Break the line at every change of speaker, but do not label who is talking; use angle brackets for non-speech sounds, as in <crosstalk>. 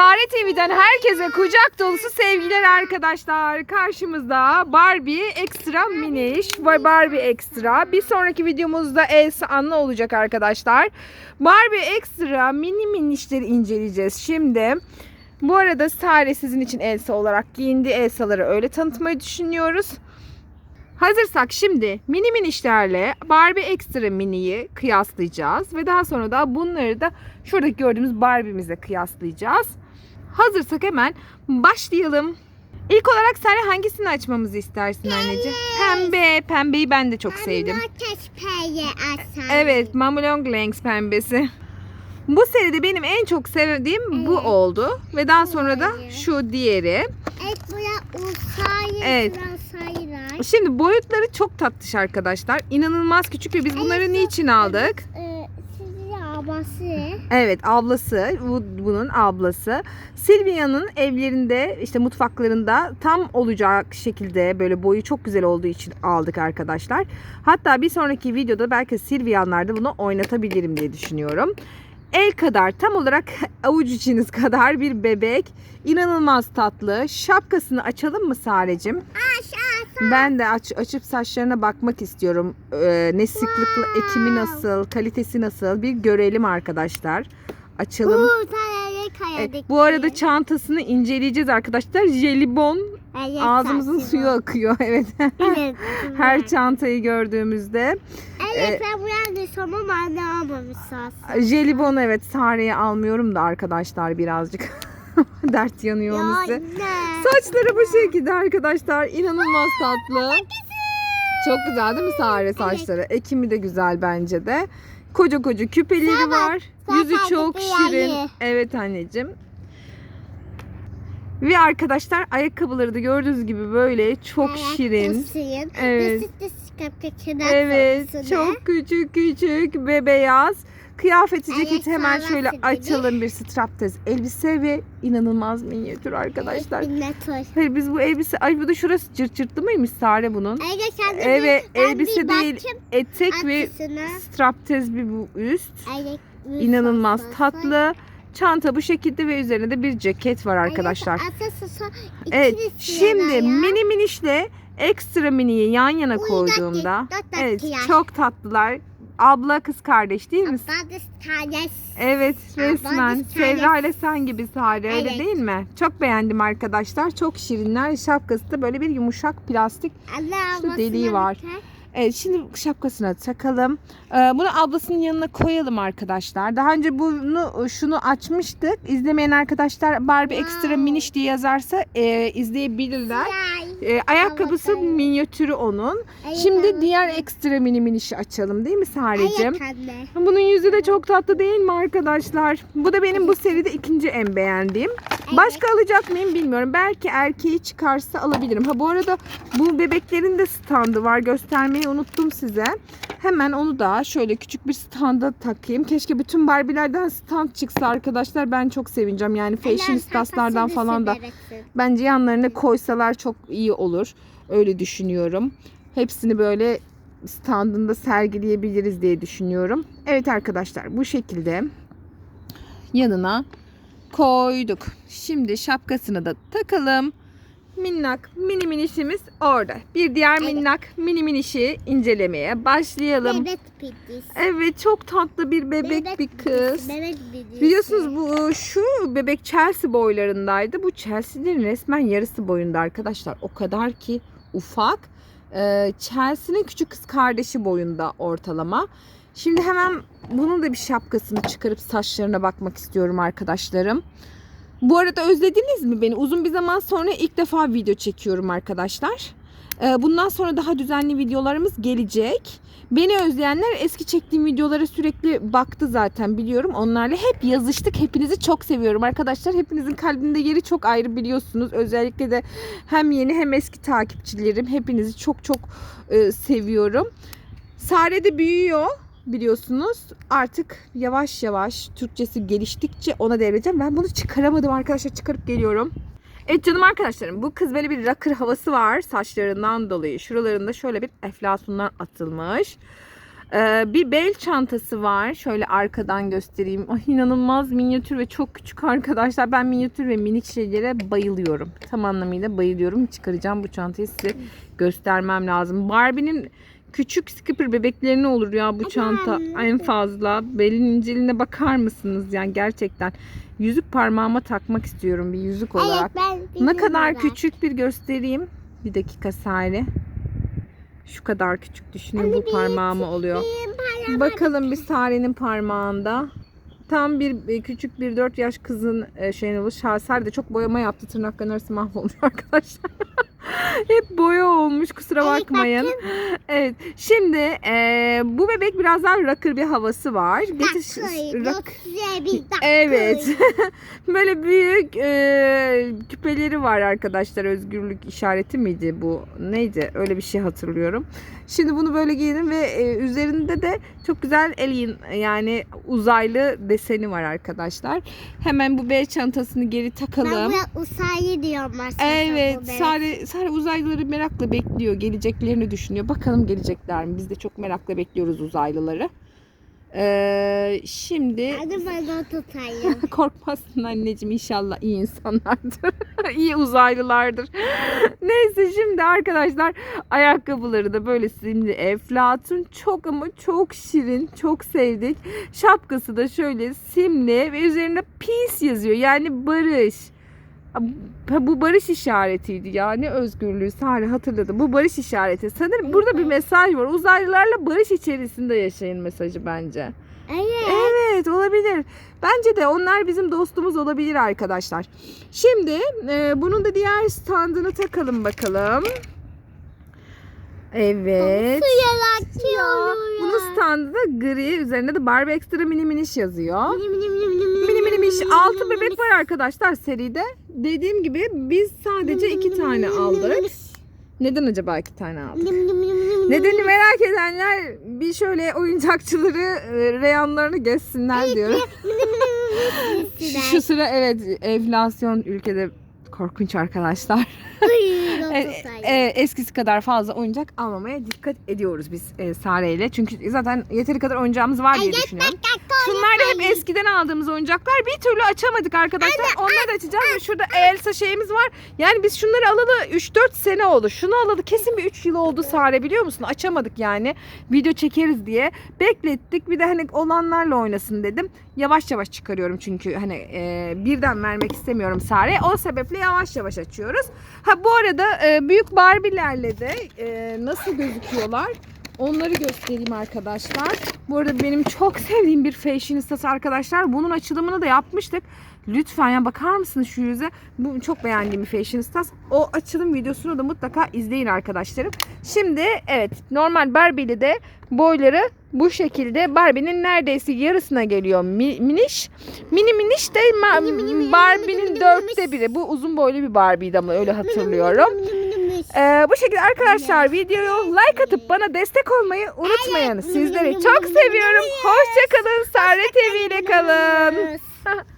Sare TV'den herkese kucak dolusu sevgiler arkadaşlar. Karşımızda Barbie Extra Miniş ve Barbie Extra. Bir sonraki videomuzda Elsa Anna olacak arkadaşlar. Barbie Extra mini minişleri inceleyeceğiz şimdi. Bu arada Sare sizin için Elsa olarak giyindi. Elsa'ları öyle tanıtmayı düşünüyoruz. Hazırsak şimdi mini minişlerle Barbie Extra Mini'yi kıyaslayacağız. Ve daha sonra da bunları da şuradaki gördüğümüz Barbie'mize kıyaslayacağız. Hazırsak hemen başlayalım. İlk olarak sen hangisini açmamızı istersin anneciğim? Pembe. Pembeyi ben de çok sevdim. Evet, Mamelon Langs pembesi. Bu seride benim en çok sevdiğim bu
Evet.
oldu. Ve daha sonra da şu diğeri.
Evet buraya uzay,
Evet. Şimdi boyutları çok tatlış arkadaşlar. İnanılmaz küçük ve biz bunları
Evet,
niçin aldık?
Ee, abası.
Evet ablası bu, bunun ablası Silvia'nın evlerinde işte mutfaklarında tam olacak şekilde böyle boyu çok güzel olduğu için aldık arkadaşlar. Hatta bir sonraki videoda belki Silvia'nlarda bunu oynatabilirim diye düşünüyorum. El kadar tam olarak <laughs> avuç içiniz kadar bir bebek. İnanılmaz tatlı. Şapkasını açalım mı Sarecim? Ben de aç, açıp saçlarına bakmak istiyorum. Ee, ne sıklıkla ekimi nasıl, kalitesi nasıl bir görelim arkadaşlar. Açalım.
Bu
Evet, bu arada çantasını inceleyeceğiz arkadaşlar. Jelibon
Evet,
ağzımızın suyu akıyor. <laughs> Evet.
Evet. <laughs>
Her çantayı gördüğümüzde.
Evet ben buraya da somam anne almamış sağ
Jelibon evet Sare'ye almıyorum da arkadaşlar birazcık. <laughs> <laughs> Dert yanıyor size.
ne?
Saçları bu şekilde arkadaşlar. İnanılmaz tatlı. Çok güzel değil mi Sare saçları? Ekimi de güzel bence de. Koca koca küpeleri
Sen bak,
var.
sen
Yüzü
bak,
çok şirin.
ayı.
Evet anneciğim. Ve arkadaşlar ayakkabıları da gördüğünüz gibi böyle çok
Evet,
şirin. Evet. Evet, çok küçük küçük ve beyaz. Kıyafeti ceketi hemen şöyle açalım bir strapless elbise ve inanılmaz minyatür arkadaşlar. Hayır biz bu elbise ay bu da şurası cırt cırtlı mıymış Sare bunun?
Evet,
elbise değil etek ve
arkasına.
strapless bir bu üst. İnanılmaz tatlı. Çanta bu şekilde ve üzerine de bir ceket var arkadaşlar.
Evet,
şimdi mini minişle ekstra miniyi yan yana koyduğumda evet çok tatlılar. Abla kız kardeş değil mi?
Ben de kardeş.
Evet
Abla
resmen
kız.
Sevra ile sen gibi Sare öyle
Evet.
değil mi? Çok beğendim arkadaşlar. Çok şirinler. Şapkası da böyle bir yumuşak plastik. Şu deliği var.
bakar.
Evet şimdi şapkasına takalım. Ee, bunu ablasının yanına koyalım arkadaşlar. Daha önce bunu şunu açmıştık. İzlemeyen arkadaşlar Barbie Extra
Wow.
Miniş diye yazarsa e, izleyebilirler.
Yay.
E, ayakkabısı
Allah
minyatürü onun.
Evet,
Şimdi diğer ekstra mini minişi açalım değil mi Sarecim? Bunun yüzü de çok tatlı değil mi arkadaşlar? Bu da benim bu seride ikinci en beğendiğim. Başka alacak mıyım bilmiyorum. Belki erkeği çıkarsa alabilirim. Ha bu arada bu bebeklerin de standı var. Göstermeyi unuttum size. Hemen onu da şöyle küçük bir standa takayım. Keşke bütün Barbie'lerden stand çıksa arkadaşlar. Ben çok sevineceğim. Yani fashionistaslardan falan da bence yanlarına koysalar çok iyi olur. Öyle düşünüyorum. Hepsini böyle standında sergileyebiliriz diye düşünüyorum. Evet arkadaşlar bu şekilde yanına koyduk. Şimdi şapkasını da takalım. Minnak mini minişimiz orada. Bir diğer
Evet.
minnak mini minişi incelemeye başlayalım.
Bebek pidisi.
Evet çok tatlı bir bebek bir kız.
Bebek pidisi.
Biliyorsunuz bu şu bebek Chelsea boylarındaydı. Bu Chelsea'nin resmen yarısı boyunda arkadaşlar. O kadar ki ufak. Ee, Chelsea'nin küçük kız kardeşi boyunda ortalama. Şimdi hemen bunun da bir şapkasını çıkarıp saçlarına bakmak istiyorum arkadaşlarım. Bu arada özlediniz mi beni? Uzun bir zaman sonra ilk defa video çekiyorum arkadaşlar. Ee, Bundan sonra daha düzenli videolarımız gelecek. Beni özleyenler eski çektiğim videolara sürekli baktı zaten biliyorum. Onlarla hep yazıştık. Hepinizi çok seviyorum arkadaşlar. Hepinizin kalbinde yeri çok ayrı biliyorsunuz. Özellikle de hem yeni hem eski takipçilerim. Hepinizi çok çok e, seviyorum. Sare de büyüyor biliyorsunuz. Artık yavaş yavaş Türkçesi geliştikçe ona devredeceğim. Ben bunu çıkaramadım arkadaşlar. Çıkarıp geliyorum. Evet canım arkadaşlarım bu kız böyle bir rocker havası var saçlarından dolayı. Şuralarında şöyle bir eflatunlar atılmış. Ee, bir bel çantası var. Şöyle arkadan göstereyim. Ay, inanılmaz minyatür ve çok küçük arkadaşlar. Ben minyatür ve minik şeylere bayılıyorum. Tam anlamıyla bayılıyorum. Çıkaracağım bu çantayı size göstermem lazım. Barbie'nin küçük skipper bebeklerine olur ya bu çanta en fazla. Belin inceliğine bakar mısınız? Yani gerçekten yüzük parmağıma takmak istiyorum bir yüzük olarak.
Evet ben
Ne kadar
ben.
küçük bir göstereyim. Bir dakika Sare. Şu kadar küçük düşünün bu parmağıma oluyor.
Benim
Bakalım bir Sare'nin parmağında. Tam bir bir küçük bir 4 yaş kızın e, şeyin olur. Sare de çok boyama yaptı. Tırnakların arası mahvolmuş <laughs> arkadaşlar. Hep boya olmuş kusura bakmayın. <laughs> Evet. Şimdi e, bu bebek biraz daha rocker bir havası var.
Dakikayı,
rock-. Evet. <laughs> Böyle büyük e, küpeleri var arkadaşlar. Özgürlük işareti miydi bu? Neydi? Öyle bir şey hatırlıyorum. Şimdi bunu böyle giydim ve e, üzerinde de çok güzel alien yani uzaylı deseni var arkadaşlar. Hemen bu bel çantasını geri
Ben
takalım.
buraya usayı diyorum aslında.
Evet. Sare, Sare uzaylıları merakla bekliyor. Geleceklerini düşünüyor. Bakalım gelecekler mi? Biz de çok merakla bekliyoruz uzaylıları. Ee, şimdi
Hadi ben de tutayım. <laughs>
Korkmazsın anneciğim inşallah iyi insanlardır. <laughs> iyi uzaylılardır. <laughs> Neyse şimdi arkadaşlar ayakkabıları da böyle simli eflatun çok ama çok şirin çok sevdik. Şapkası da şöyle simli ve üzerinde peace yazıyor yani barış. Bu barış işaretiydi ya ne özgürlüğü Sare hatırladı. Bu barış işareti. Sanırım burada bir mesaj var. Uzaylılarla barış içerisinde yaşayın mesajı bence.
Evet.
Evet olabilir. Bence de onlar bizim dostumuz olabilir arkadaşlar. Şimdi e, bunun da diğer standını takalım bakalım. Evet. Bunun standı da gri. Üzerinde de Barbie Extra Mini Miniş yazıyor. Mini Mini Miniş. 6 bebek var arkadaşlar seride. Dediğim gibi biz sadece 2 tane aldık. Neden acaba 2 tane aldık? Nedeni merak edenler bir şöyle oyuncakçıları e, reyanlarını gezsinler diyorum. Şu sıra evet enflasyon ülkede korkunç arkadaşlar. <laughs> E, e, eskisi kadar fazla oyuncak almamaya dikkat ediyoruz biz e, Sare ile. Çünkü zaten yeteri kadar oyuncağımız var diye düşünüyorum. Şunlar da hep eskiden aldığımız oyuncaklar. Bir türlü açamadık arkadaşlar. Onları da açacağız. Ve şurada Elsa şeyimiz var. Yani biz şunları alalı 3-4 sene oldu. Şunu alalı kesin bir 3 yıl oldu Sare biliyor musun? Açamadık yani. Video çekeriz diye. Beklettik. Bir de hani olanlarla oynasın dedim. Yavaş yavaş çıkarıyorum çünkü hani e, birden vermek istemiyorum Sare. O sebeple yavaş yavaş açıyoruz. Ha bu arada e, büyük Barbie'lerle de e, nasıl gözüküyorlar? Onları göstereyim arkadaşlar. Bu arada benim çok sevdiğim bir fashionistası arkadaşlar. Bunun açılımını da yapmıştık. Lütfen ya bakar mısınız şu yüze? Bu çok beğendiğim bir fashionistas. O açılım videosunu da mutlaka izleyin arkadaşlarım. Şimdi evet normal Barbie'li de boyları bu şekilde Barbie'nin neredeyse yarısına geliyor mi- miniş. Mini miniş de Barbie'nin dörtte biri. Bu uzun boylu bir Barbie'ydi ama öyle hatırlıyorum. Ee, bu şekilde arkadaşlar videoyu like atıp bana destek olmayı unutmayın. Sizleri çok seviyorum. Hoşçakalın. Sare TV ile kalın. <laughs>